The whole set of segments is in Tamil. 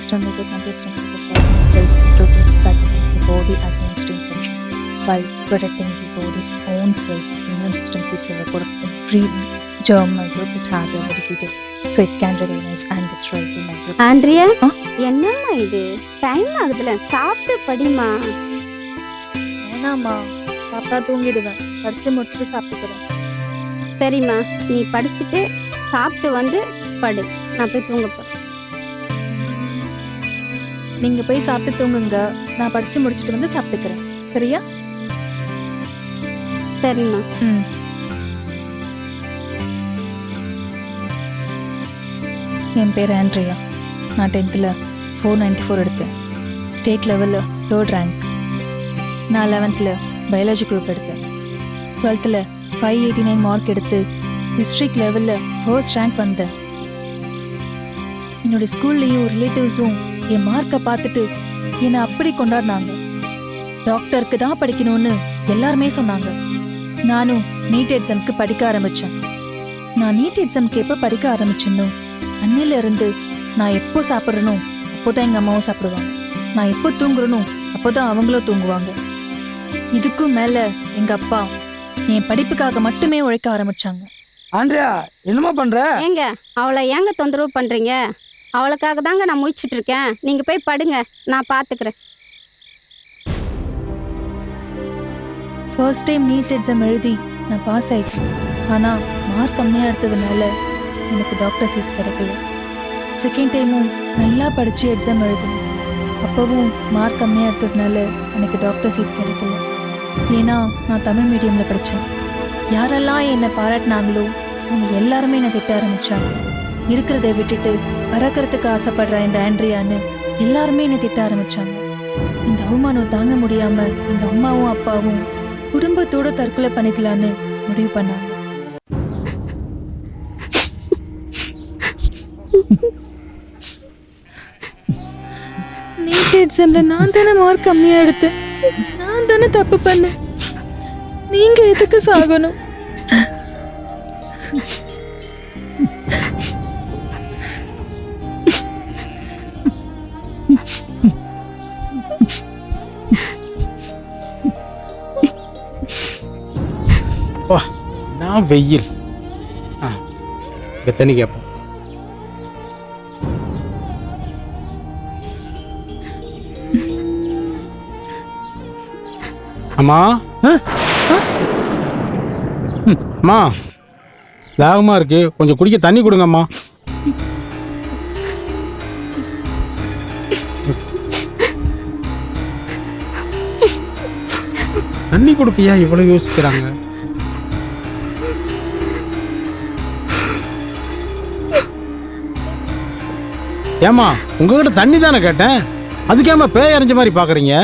system is a contestant the following cells introduce that defend the body against infection. By protecting the body's own cells, the immune system keeps a record of every germ microbe it has ever defeated, so it can recognize and destroy the microbe. Andrea? என்னம்மா இது டைம் ஆகுதுல சாப்பிட்டு படிமா வேணாம்மா சாப்பிட்டா தூங்கிடுவேன் படிச்சு முடிச்சுட்டு சாப்பிட்டுக்கிறேன் சரிம்மா நீ படிச்சுட்டு சாப்பிட்டு வந்து படு நான் போய் தூங்க போறேன் நீங்க போய் சாப்பிட்டு தூங்குங்க. நான் படிச்சு முடிச்சுட்டு வந்து சாப்பிட்டுக்கிறேன். சரியா? சரிம்மா. ம். என் பேர் ஆண்ட்ரியா. நான் டென்த்தில் ஃபோர் நைன்டி ஃபோர் எடுத்தேன். ஸ்டேட் லெவலில் தேர்ட் ரேங்க் நான் லெவன்த்தில் பயாலஜி குரூப் எடுத்தேன். டுவெல்த்தில் ஃபைவ் எயிட்டி நைன் மார்க் எடுத்து டிஸ்ட்ரிக்ட் லெவலில் ஃபர்ஸ்ட் ரேங்க் வந்தேன். என்னோட ஸ்கூல்லையும் ரிலேட்டிவ்ஸும் என் மார்க்கை பார்த்துட்டு என்னை அப்படி கொண்டாடினாங்க. டாக்டருக்கு தான் படிக்கணும்னு எல்லாருமே சொன்னாங்க. நானும் நீட் எக்ஸாம்க்கு படிக்க ஆரம்பிச்சேன். நான் நீட் எக்ஸாம்க்கு எப்போ படிக்க ஆரம்பிச்சேனோ அன்னில இருந்து நான் எப்போ சாப்பிட்றனோ அப்போதான் எங்கள் அம்மாவும் சாப்பிடுவாங்க. நான் எப்போ தூங்குறனோ அப்போதான் அவங்களும் தூங்குவாங்க. இதுக்கும் மேலே எங்கள் அப்பா என் படிப்புக்காக மட்டுமே உழைக்க ஆரம்பிச்சாங்க. ஆண்ட்ரியா என்னம்மா பண்ற? ஏங்க அவளை ஏங்க தொந்தரவு பண்றீங்க? அவளுக்காக தாங்க நான் முழிச்சிட்டு இருக்கேன் நீங்க போய் படுங்க. நான் பாத்துக்கிறேன். ஃபர்ஸ்ட் டைம் நீட் எக்ஸாம் எழுதி நான் பாஸ் ஆயிட்டேன். ஆனால் மார்க் கம்மியாக எடுத்ததுனால எனக்கு டாக்டர் சீட் கிடைக்கல. செகண்ட் டைமும் நல்லா படித்து எக்ஸாம் எழுதினேன் அப்போவும் மார்க் கம்மியாக எடுத்ததுனால எனக்கு டாக்டர் சீட் கிடைக்கல. ஏன்னா நான் தமிழ் மீடியமில் படித்தேன் யாரெல்லாம் என்னை பாராட்டினாங்களோ அவங்க எல்லாருமே என்னை திட்ட ஆரம்பித்தாங்க இருக்கிறத விட்டுட்டு பறக்கிறதுக்கு ஆசைப்படுற இந்த ஆண்ட்ரியான்னு எல்லாருமே என்னை திட்ட ஆரம்பிச்சாங்க. இந்த அவமானம் தாங்க முடியாம எங்க அம்மாவும் அப்பாவும் குடும்பத்தோட தற்கொலை பண்ணிக்கலான்னு முடிவு பண்ணாங்க. நீட் எக்ஸாம்ல நான் தானே மார்க் கம்மியா எடுத்தேன். நான் தானே தப்பு பண்ணேன். நீங்க எதுக்கு சாகணும்? நான் வெயில். ஆ தண்ணி கேட்போம் அம்மா? அம்மா தாகமாக இருக்கு. கொஞ்சம் குடிக்க தண்ணி கொடுங்கம்மா. தண்ணி கொடுப்பியா? இவ்வளோ யோசிக்கிறாங்க. ஏமா உங்ககிட்ட தண்ணி தானே கேட்டேன்? அதுக்கேமா பேய் அரைஞ்ச மாதிரி பாக்குறீங்க?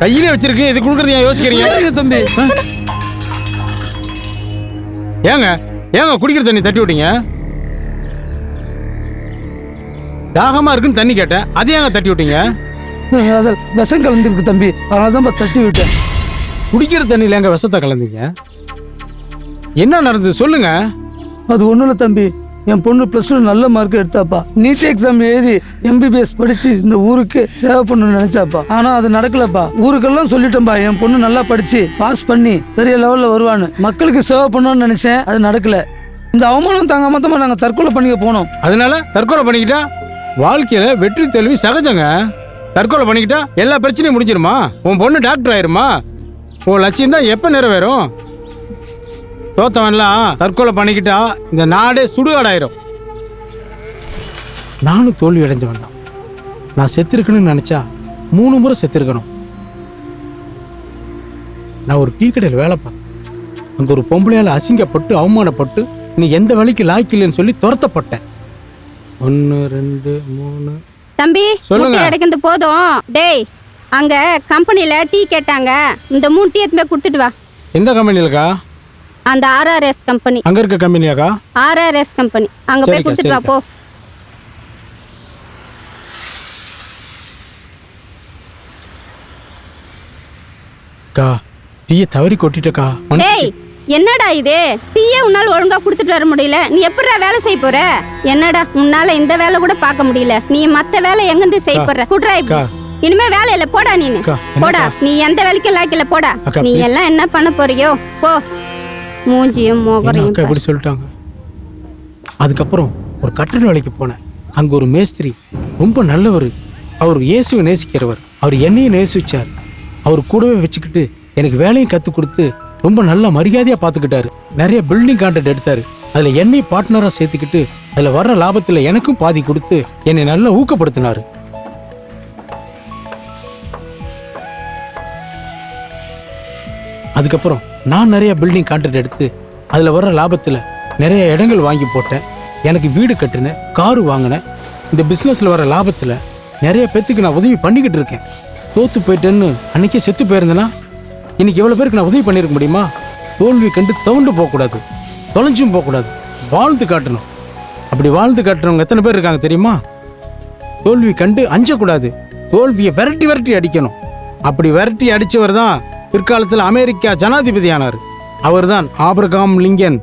கையிலே வச்சிருக்கேன் இது கொடுக்குறது ஏன் யோசிக்கிறீங்க? தம்பி. ஏங்க ஏங்க குடிக்கிற தண்ணி தட்டி விட்டீங்க? தாகமா இருக்குன்னு தண்ணி கேட்டேன். அது ஏங்க தட்டி விட்டீங்க? விஷம் கலந்துருக்கு தம்பி. அதனால தான் தட்டி விட்டேன். குடிக்கிற தண்ணியில எங்க விஷத்தை கலந்தீங்க? என்ன நடந்தது? சொல்லுங்க. அது ஒன்றும் இல்லை தம்பி. என் பொண்ணு ப்ளஸ் டூ நல்ல மார்க் எடுத்தாப்பா. நீட் எக்ஸாம் எழுதி எம்பிபிஎஸ் படிச்சு இந்த ஊருக்கு சேவை பண்ணணும்னு நினைச்சாப்பா. ஆனா அது நடக்கலப்பா. ஊருக்கெல்லாம் சொல்லிட்டேன்பா. என் பொண்ணு நல்லா படிச்சு பாஸ் பண்ணி பெரிய லெவல்ல வருவான்னு. மக்களுக்கு சேவை பண்ணணும்னு நினைச்சேன். அது நடக்கல. இந்த அவமானம் தாங்க மொத்தமா நாங்க தற்கொலை பண்ணிக்க போனோம். அதனால தற்கொலை பண்ணிக்கிட்டா? வாழ்க்கையில வெற்றி தோல்வி சகஜங்க. தற்கொலை பண்ணிக்கிட்டா எல்லா பிரச்சனையும் முடிஞ்சிருமா? உன் பொண்ணு டாக்டர் ஆயிருமா? உன் லட்சியம் தான் எப்போ நிறைவேறும்? தோத்தவன்லாம் தற்கொலை பண்ணிக்கிட்டா இந்த நாடே சுடுகாடாயிரும். நானும் தோல்வி அடைஞ்சவன் தான். நான் செத்துருக்கணும்னு நினச்சா மூணு முறை செத்துருக்கணும். நான் ஒரு டீ கடையில் வேலை பார்த்தேன். அங்கே ஒரு பொம்பளையால் அசிங்கப்பட்டு அவமானப்பட்டு நீ எந்த வேலைக்கு லாய்க்கில்லைன்னு சொல்லி துரத்தப்பட்டேன். ஒன்று ரெண்டு மூணு. தம்பி சொல்லுங்க. கிடைக்கிறது போதும். டேய் அங்க கம்பெனில டீ கேட்டாங்க. இந்த மூணு டீ எடுத்து கொடுத்துட்டு வா. எந்த கம்பெனிலக்கா? அந்த ஆர்ஆர்எஸ் கம்பெனி. அங்க இருக்க கம்பெனியாக்கா? RRS company. அங்க போய் கொடுத்துட்டு வா போ டீயை தவறி கொட்டிட்டக்கா. டேய் என்னடா இது? டீயே உன்னால ஒழுங்கா கொடுத்துட்டு வர முடியல. நீ எப்படிடா வேலை செய்ய போற? என்னடா உன்னால இந்த வேலை கூட பார்க்க முடியல. நீ மத்த வேலை எங்கிருந்து செய்ய போற? குட்ரா இப்படி. இனிமே வேலை இல்ல போடா என்னக்கா? போடா. நீ எந்த வேலைக்கும் லாய்க்கல போடா. நீ. எல்லாம் என்ன பண்ண போறியோ போ. மூஞ்சியும் மோகரையும் இப்படி சொல்லிட்டாங்க? அதுக்கப்புறம் ஒரு கட்டட வேலைக்கு போனேன். அங்க ஒரு மேஸ்திரி ரொம்ப நல்லவர். அவர் இயேசுவை நேசிக்கிறவர். அவர் என்னையும் நேசிச்சார். அவர் கூடவே வச்சுக்கிட்டு எனக்கு வேலையும் கற்றுக் கொடுத்து ரொம்ப நல்ல மரியாதையாக பார்த்துக்கிட்டாரு நிறைய பில்டிங் கான்ட்ராக்ட் எடுத்தாரு. அதில் என்னை பார்ட்னராக சேர்த்துக்கிட்டு அதில் வர்ற லாபத்தில் எனக்கும் பாதி கொடுத்து என்னை நல்லா ஊக்கப்படுத்தினாரு. அதுக்கப்புறம் நான் நிறைய பில்டிங் கான்ட்ராக்ட் எடுத்து அதில் வர்ற லாபத்தில் நிறைய இடங்கள் வாங்கி போட்டேன். எனக்கு வீடு கட்டினேன் காரு வாங்கினேன் இந்த பிஸ்னஸில் வர லாபத்தில் நிறைய பேத்துக்கு நான் உதவி பண்ணிக்கிட்டு இருக்கேன். தோத்து போயிட்டேன்னு அன்னைக்கே செத்து போயிருந்தேன்னா இன்னைக்கு எவ்வளோ பேருக்கு நான் உதவி பண்ணியிருக்க முடியுமா? தோல்வி கண்டு தவுண்டு போகக்கூடாது. தொலைஞ்சும் போகக்கூடாது. வாழ்ந்து காட்டணும். அப்படி வாழ்ந்து காட்டுறவங்க எத்தனை பேர் இருக்காங்க தெரியுமா? தோல்வி கண்டு அஞ்சக்கூடாது. தோல்வியை விரட்டி விரட்டி அடிக்கணும். அப்படி விரட்டி அடித்தவர் தான் பிற்காலத்தில் அமெரிக்கா ஜனாதிபதி ஆனார் அவர்தான் ஆப்ரகாம் லிங்கன்.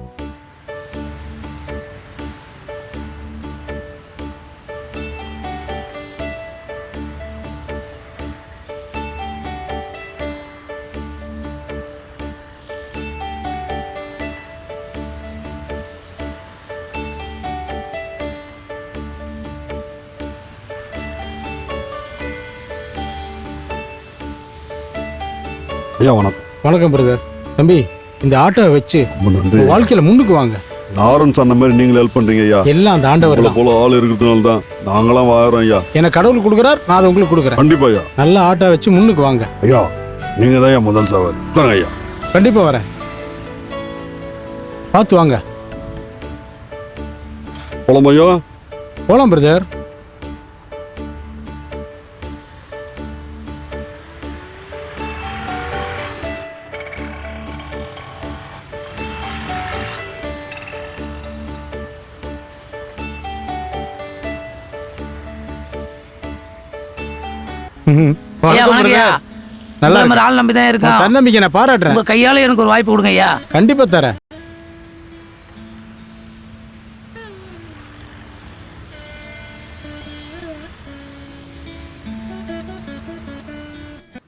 ஐயா வணக்கம். வணக்கம் பிரதர். தம்பி இந்த ஆட்டோவை வச்சு ரொம்ப நன்றி வாழ்க்கையில முன்னுக்கு வாங்க. நாரன் சொன்ன மாதிரி நீங்களும் ஹெல்ப் பண்றீங்க ஐயா. எல்லாம் அந்த ஆண்டவர் உங்களை தான். போல ஆள் இருக்கிறதுனால தான் நாங்களாம் வாழறோம் ஐயா. எனக்கு கடவுள் கொடுக்குறார் நான் அதை உங்களுக்கு கொடுக்குறேன். கண்டிப்பா ஐயா. நல்ல ஆட்டோ வச்சு முன்னுக்கு வாங்க. ஐயா நீங்க தான் ஐயா முதல் சவாரி உட்காருங்க ஐயா. கண்டிப்பா வரேன். பார்த்து வாங்க. போலாம் ஐயா. போலாம் பிரதர். நல்லா மாதிரி ஆள் நம்பி தான் இருக்கு. இருக்கான் தன்னம்பிக்கை நான் பாராட்டுறேன். உங்க கையால எனக்கு ஒரு வாய்ப்பு கொடுங்க ஐயா. கண்டிப்பா தரேன்.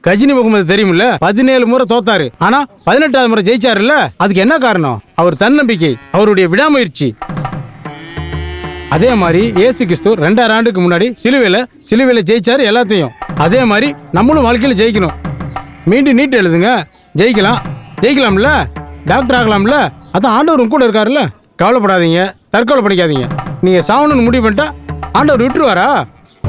கஜினி முகமது தெரியுமில்ல? பதினேழு முறை தோத்தாரு. ஆனா பதினெட்டாவது முறை ஜெயிச்சாருல்ல? அதுக்கு என்ன காரணம்? அவர் தன்னம்பிக்கை அவருடைய விடாமுயற்சி. அதே மாதிரி இயேசு கிறிஸ்து ரெண்டாயிரம் ஆண்டுக்கு முன்னாடி சிலுவையில சிலுவையில ஜெயிச்சாரு எல்லாத்தையும். அதே மாதிரி நம்மளும் வாழ்க்கையில் ஜெயிக்கணும். மீண்டும் நீட் எழுதுங்க. ஜெயிக்கலாம். ஜெயிக்கலாம்ல? டாக்டர் ஆகலாம்ல? அதான் ஆண்டவர் கூட இருக்காருல்ல? கவலைப்படாதீங்க. தற்கொலை பண்ணிக்காதீங்க. நீங்கள் சாவணும்னு முடிவு பண்ணிட்டா ஆண்டவர் விட்டுருவாரா?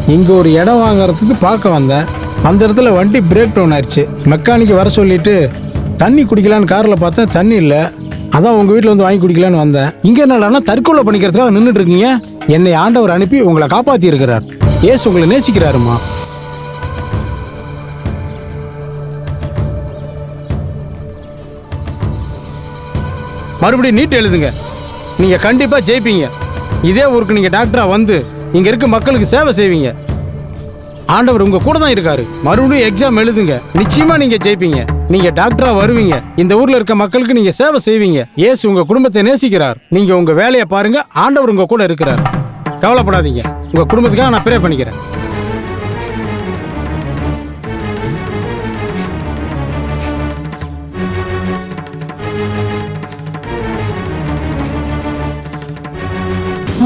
இங்கே ஒரு இடம் வாங்குறதுக்கு பார்க்க வந்தேன். அந்த இடத்துல வண்டி பிரேக் டவுன் ஆயிடுச்சு மெக்கானிக்கு வர சொல்லிட்டு தண்ணி குடிக்கலான்னு காரில் பார்த்தேன். தண்ணி இல்லை. அதான் உங்கள் வீட்டில் வந்து வாங்கி குடிக்கலான்னு வந்தேன். இங்கே என்னடானா தற்கொலை பண்ணிக்கிறதுக்காக நின்றுட்டு இருக்கீங்க. என்னை ஆண்டவர் அனுப்பி உங்களை காப்பாற்றி இருக்கிறார் ஏசு உங்களை நேசிக்கிறாருமா மறுபடியும் நீட் எழுதுங்க. நீங்கள் கண்டிப்பாக ஜெயிப்பீங்க. இதே ஊருக்கு நீங்கள் டாக்டராக வந்து இங்கே இருக்க மக்களுக்கு சேவை செய்வீங்க. ஆண்டவர் உங்கள் கூட தான் இருக்காரு. மறுபடியும் எக்ஸாம் எழுதுங்க. நிச்சயமாக நீங்கள் ஜெயிப்பீங்க. நீங்கள் டாக்டராக வருவீங்க. இந்த ஊரில் இருக்க மக்களுக்கு நீங்கள் சேவை செய்வீங்க. ஏசு உங்கள் குடும்பத்தை நேசிக்கிறார். நீங்கள் உங்கள் வேலையை பாருங்கள் ஆண்டவர் உங்கள் கூட இருக்கிறார். கவலைப்படாதீங்க. உங்கள் குடும்பத்துக்காக நான் ப்ரே பண்ணிக்கிறேன்.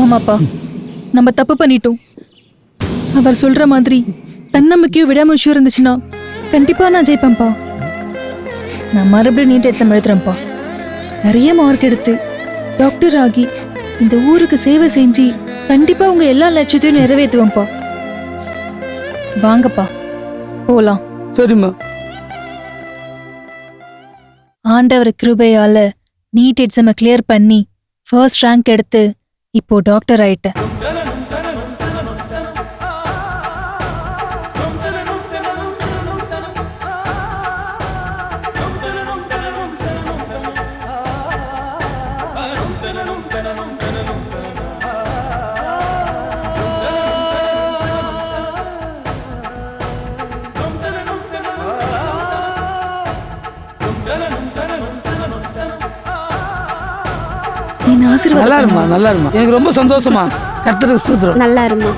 ஆமாப்பா. நம்ம தப்பு பண்ணிட்டோம். அவர் சொல்ற மாதிரி தன்னம்பிக்கையும் விடாமுயற்சியும் இருந்துச்சுன்னா கண்டிப்பா நான் ஜெயிப்பேன்ப்பா. நான் மறுபடியும் நீட் எக்ஸாம் எழுதுறேன்ப்பா. நிறைய மார்க் எடுத்து டாக்டர் ஆகி இந்த ஊருக்கு சேவை செஞ்சு கண்டிப்பா உங்க எல்லா லட்சியத்தையும் நிறைவேற்றுவேன்ப்பா. வாங்கப்பா. போலாம். சரிம்மா. ஆண்டவர் கிருபையால நீட் எக்ஸாமை கிளியர் பண்ணி ஃபர்ஸ்ட் ரேங்க் எடுத்து இப்போ டாக்டர் ஆயிட்டேன். என்ன நல்லா ஆசீர்வாதம் இருமா நல்லா இருமா எனக்கு ரொம்ப சந்தோஷமா. கர்த்தருக்கு சூத்திரம் நல்லா இருமா